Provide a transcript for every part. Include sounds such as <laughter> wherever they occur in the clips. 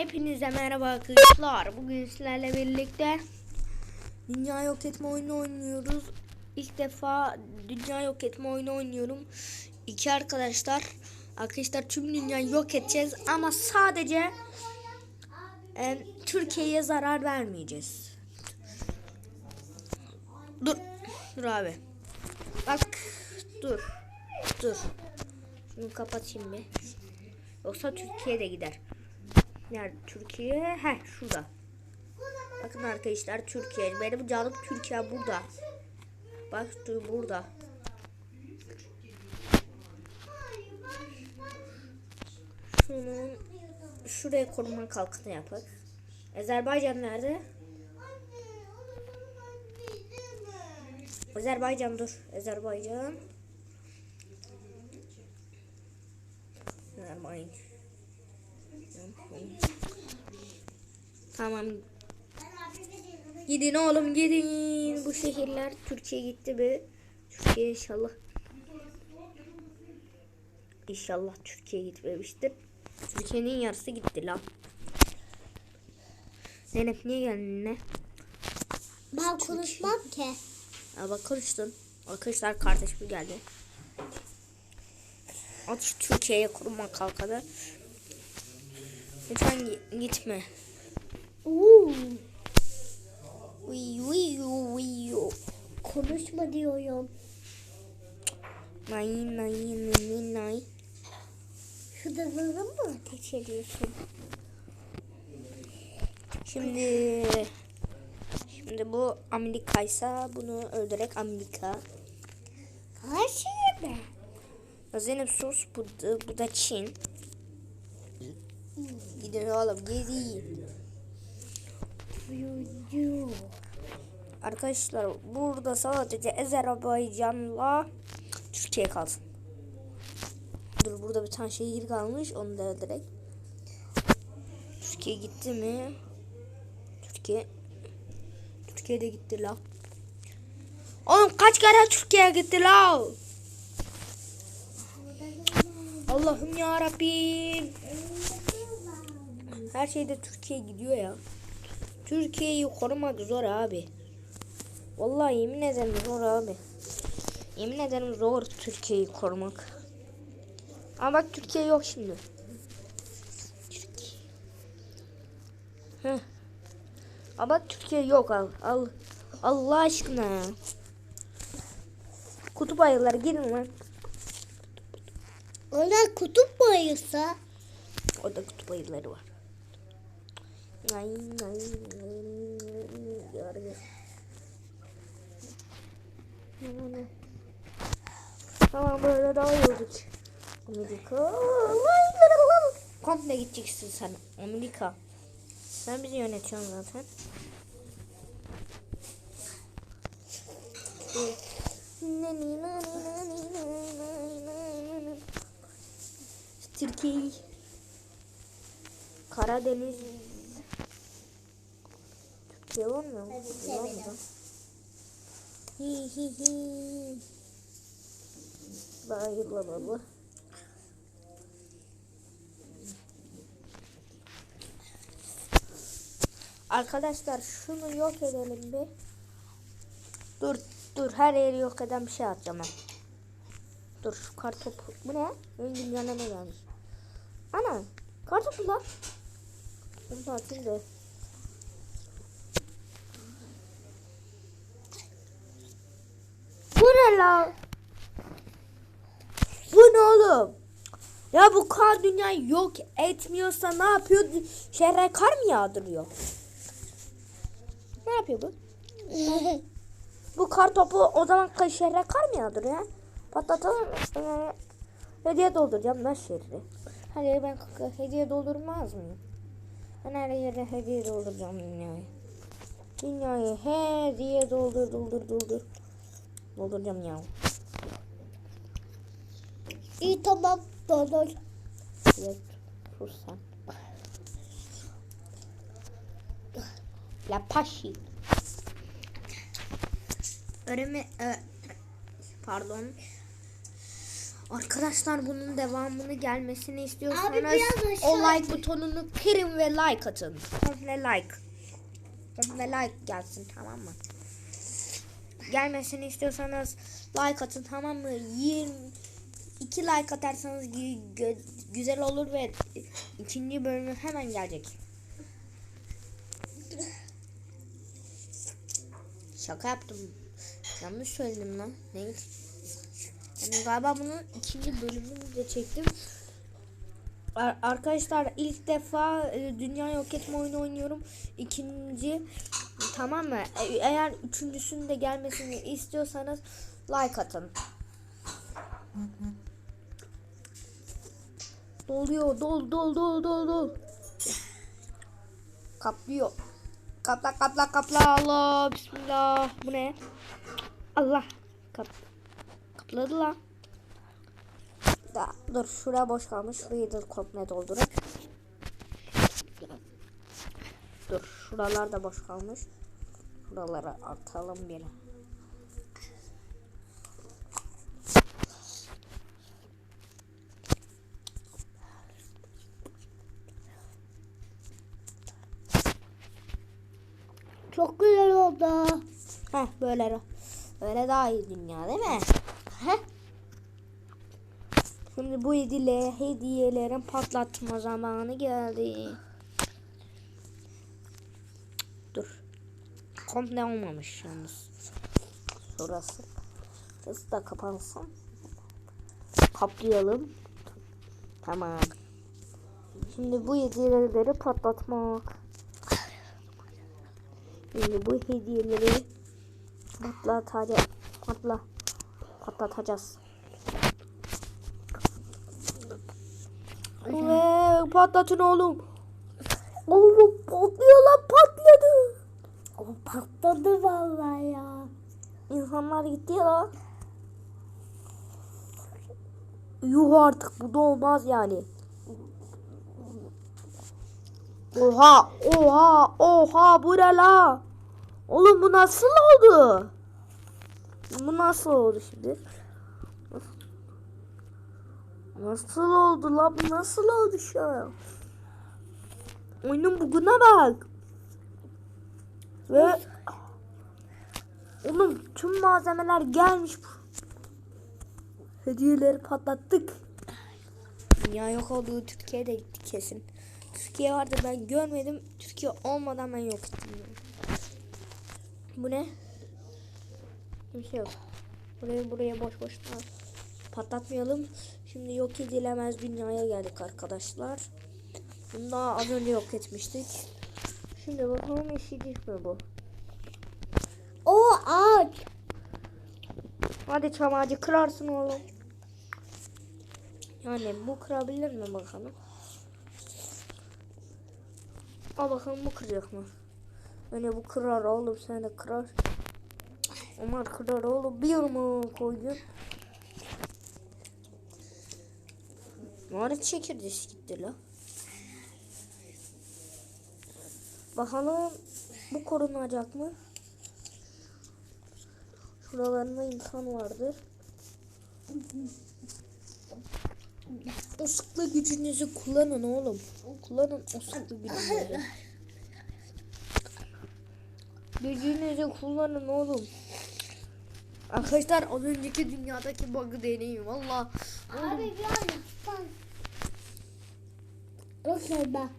Hepinize merhaba arkadaşlar. Bugün sizlerle birlikte dünya yok etme oyunu oynuyoruz. İlk defa dünya yok etme oyunu oynuyorum. İki arkadaşlar. Arkadaşlar tüm dünyayı yok edeceğiz ama sadece e, Türkiye'ye zarar vermeyeceğiz. Dur. Dur abi. Bak. Dur. Dur. Şunu kapatayım bir. Yoksa Türkiye de gider. Nerede Türkiye? Heh şurada. Bakın arkadaşlar Türkiye. Benim canım Türkiye burada. Bak burada. Şunu şuraya koruma kalkanı yapak. Azerbaycan nerede? Azerbaycan dur. Azerbaycan. Azerbaycan. Tamam. Gidin oğlum gidin. Bu şehirler Türkiye gitti mi? Türkiye inşallah. İnşallah Türkiye gitmemiştir. Türkiye'nin yarısı gitti lan. Zeynep niye geldin ne? Ben konuşmam ki. Ya bak konuştun. Arkadaşlar kardeşim geldi. At şu Türkiye'ye kurma kalkanı. Lütfen gi- gitme. Oo, Uy uy uy uy. konuşma diyorum. Nay nay nay nay. Şu dızını mı ateş ediyorsun? Şimdi şimdi bu Amerika'ysa bunu öldürerek Amerika. Her şeyi mi? Zeynep sus bu da, bu da Çin. Gidin oğlum gezin. Arkadaşlar burada sadece Azerbaycan'la Türkiye kalsın. Dur burada bir tane şehir kalmış onu da öldürerek. Türkiye gitti mi? Türkiye Türkiye'de gitti la. Oğlum kaç kere Türkiye gitti la? Allah'ım ya Rabbim. Her şeyde Türkiye gidiyor ya. Türkiye'yi korumak zor abi. Vallahi yemin ederim zor abi. Yemin ederim zor Türkiye'yi korumak. Ama bak Türkiye yok şimdi. Türkiye. Heh. Ama bak Türkiye yok al. al. Allah aşkına ya. Kutup ayıları gidin lan. Onlar kutup mu ayısa? Orada kutup ayıları var. Nay nay nay. Yargı. Tamam böyle daha iyi oldu. Amerika. Komple gideceksin sen. Amerika. Sen bizi yönetiyorsun zaten. Türkiye. Karadeniz. Türkiye olmuyor mu? Hadi Türkiye olmuyor. Hi hi hi. Bayıla baba. Arkadaşlar şunu yok edelim bir. Dur dur her yeri yok eden bir şey atacağım ben. Dur şu kartopu. Bu ne? Benim dünyana ne gelmiş? Ana kartopu lan. Bunu da atayım da. Bu ne? Bu ne oğlum? Ya bu kar dünyayı yok etmiyorsa ne yapıyor? Şehre kar mı yağdırıyor? Ne yapıyor bu? <laughs> Bu kar topu o zaman şehre kar mı yağdırıyor? Patlatalım. Ee, hediye dolduracağım lan şehri. Yere ben hediye doldurmaz mıyım? Ben her yere hediye dolduracağım dünyayı. Dünyayı hediye doldur doldur doldur. Dolduracağım ya. İyi tamam doldur. Evet. Sus sen. La paşi. Öğrenme... e, pardon. Arkadaşlar bunun devamını gelmesini istiyorsanız Abi biraz aşağı o like butonunu kırın ve like atın. Komple like. Komple like gelsin tamam mı? Gelmesini istiyorsanız like atın tamam mı? 20 2 like atarsanız güzel olur ve ikinci bölümü hemen gelecek. Şaka yaptım. Yanlış söyledim lan. Neydi? Yani galiba bunun ikinci bölümünü de çektim. Ar- Arkadaşlar ilk defa e, dünya yok etme oyunu oynuyorum. İkinci tamam mı? E- eğer üçüncüsünün de gelmesini istiyorsanız like atın. Doluyor, dol, dol, dol, dol, dol. Kaplıyor. Kapla, kapla, kapla. Allah, bismillah. Bu ne? Allah. Kap. Kapladı lan. Da, dur şuraya boş kalmış. Şurayı da komple doldurup. Dur şuralar da boş kalmış. Şuralara atalım bir. Çok güzel oldu. Heh böyle böyle daha iyi dünya değil mi? Heh. Şimdi bu hediye, hediyelerin patlatma zamanı geldi. Dur. Komple olmamış yalnız. Şurası. Şurası da kapansın. Kaplayalım. Tamam. Şimdi bu hediyeleri patlatmak. Şimdi bu hediyeleri patlatacağız. Patla. Patlatacağız. Ve patlatın oğlum. Oğlum patlıyor lan patladı. O patladı vallahi ya. İnsanlar gitti ya. Yuh artık bu da olmaz yani. Oha oha oha bu ne la? Oğlum bu nasıl oldu? Bu nasıl oldu şimdi? Nasıl oldu la bu nasıl oldu şu an? Oyunun buguna bak. Ve Oğlum tüm malzemeler gelmiş. Hediyeleri patlattık. Dünya yok olduğu Türkiye'de gitti kesin. Türkiye vardı ben görmedim. Türkiye olmadan ben yok ettim. Bu ne? Bir şey yok. Buraya buraya boş boş patlatmayalım. Şimdi yok edilemez dünyaya geldik arkadaşlar. Bunu daha az önce yok etmiştik. Şimdi bakalım işleyecek mi bu? O ağaç. Hadi çam ağacı kırarsın oğlum. Yani bu kırabilir mi bakalım? Al bakalım bu kıracak mı? Yani bu kırar oğlum sen de kırar. Ömer kırar oğlum bir mu koydun? Mağara çekirdeği gitti la. Bakalım bu korunacak mı? Şuralarında insan vardır. O sıklı gücünüzü kullanın oğlum. Kullanın o sıklı gücünüzü. Gücünüzü kullanın oğlum. Arkadaşlar az önceki dünyadaki bug'ı deneyim valla. Abi yaptan. Okey ben.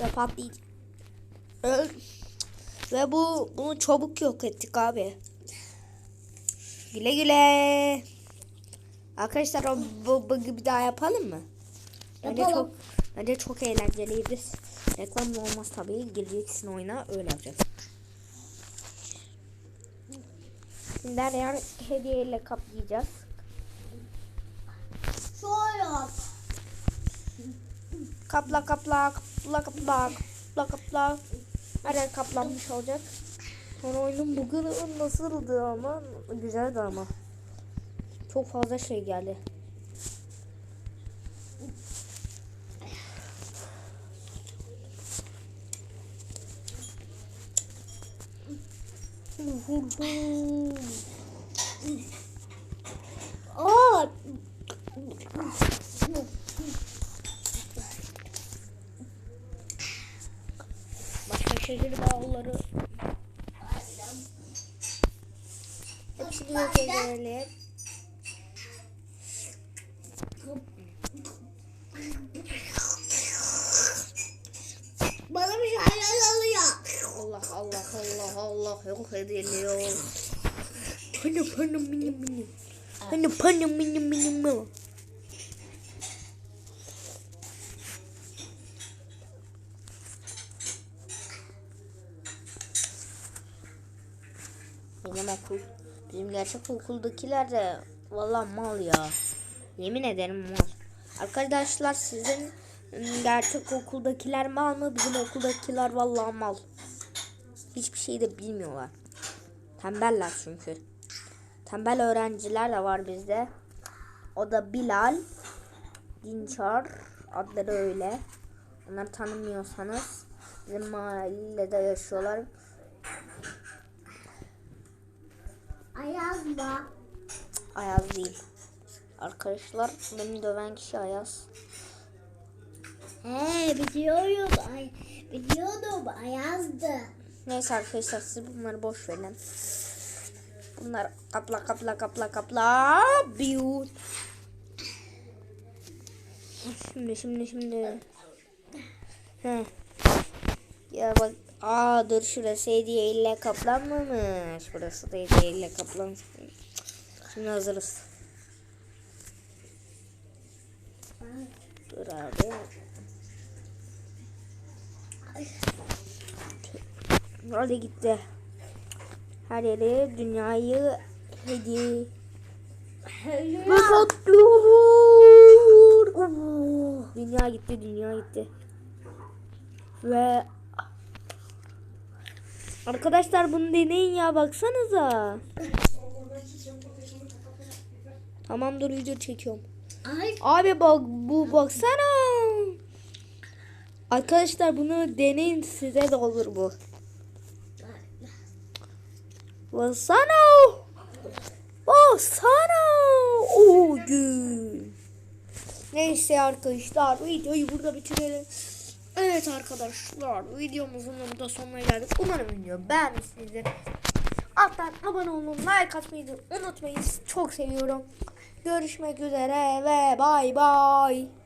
Ve patlayacak. Ve bu bunu çabuk yok ettik abi. Güle güle. Arkadaşlar o bu bug'ı bir daha yapalım mı? Bence Yapalım. çok bence çok eğlenceliydi. Reklam olmaz tabii. Gireceksin oyuna öyle yapacağız. Şimdi her yer hediyeyle kaplayacağız. Şöyle yap. Kapla kapla kapla kapla kapla kapla. Yer kaplanmış olacak. Sonra oyunun bugün nasıldı ama güzeldi ama. Çok fazla şey geldi. Aa, şehir bağları. Hepsini yok edelim. Bana bir şeyler oluyor. Allah Allah Allah Allah yok ediliyor. Panım panım benim benim. Panım panım benim benim. Benim okul, bizim gerçek okuldakiler de valla mal ya. Yemin ederim mal. Arkadaşlar sizin gerçek okuldakiler mal mı? Bizim okuldakiler vallahi mal. Hiçbir şey de bilmiyorlar. Tembeller çünkü. Tembel öğrenciler de var bizde. O da Bilal, Dinçar adları öyle. Onları tanımıyorsanız bizim mahallede yaşıyorlar. Ayaz mı? Ayaz değil. Arkadaşlar beni döven kişi Ayaz. He biliyorum. Ay, biliyordum. Ayazdı. Neyse arkadaşlar siz bunları boş verin. Bunlar kapla kapla kapla kapla. Biu. Şimdi şimdi şimdi. Heh. Ya bak. Aa dur şurası hediye ile kaplanmamış. Burası da hediye ile kaplanmış. Şimdi hazırız. Dur abi. Hadi gitti. Her yere dünyayı hediye. Dünya gitti, dünya gitti. Ve Arkadaşlar bunu deneyin ya baksanıza. Tamam dur video çekiyorum. Ay. Abi bak bu baksana. Arkadaşlar bunu deneyin size de olur bu. Baksana. Baksana. O gün. Neyse arkadaşlar videoyu burada bitirelim. Evet arkadaşlar videomuzun da sonuna geldik. Umarım video beğenmişsinizdir. Alttan abone olun, like atmayı unutmayın. Çok seviyorum. Görüşmek üzere ve bay bay.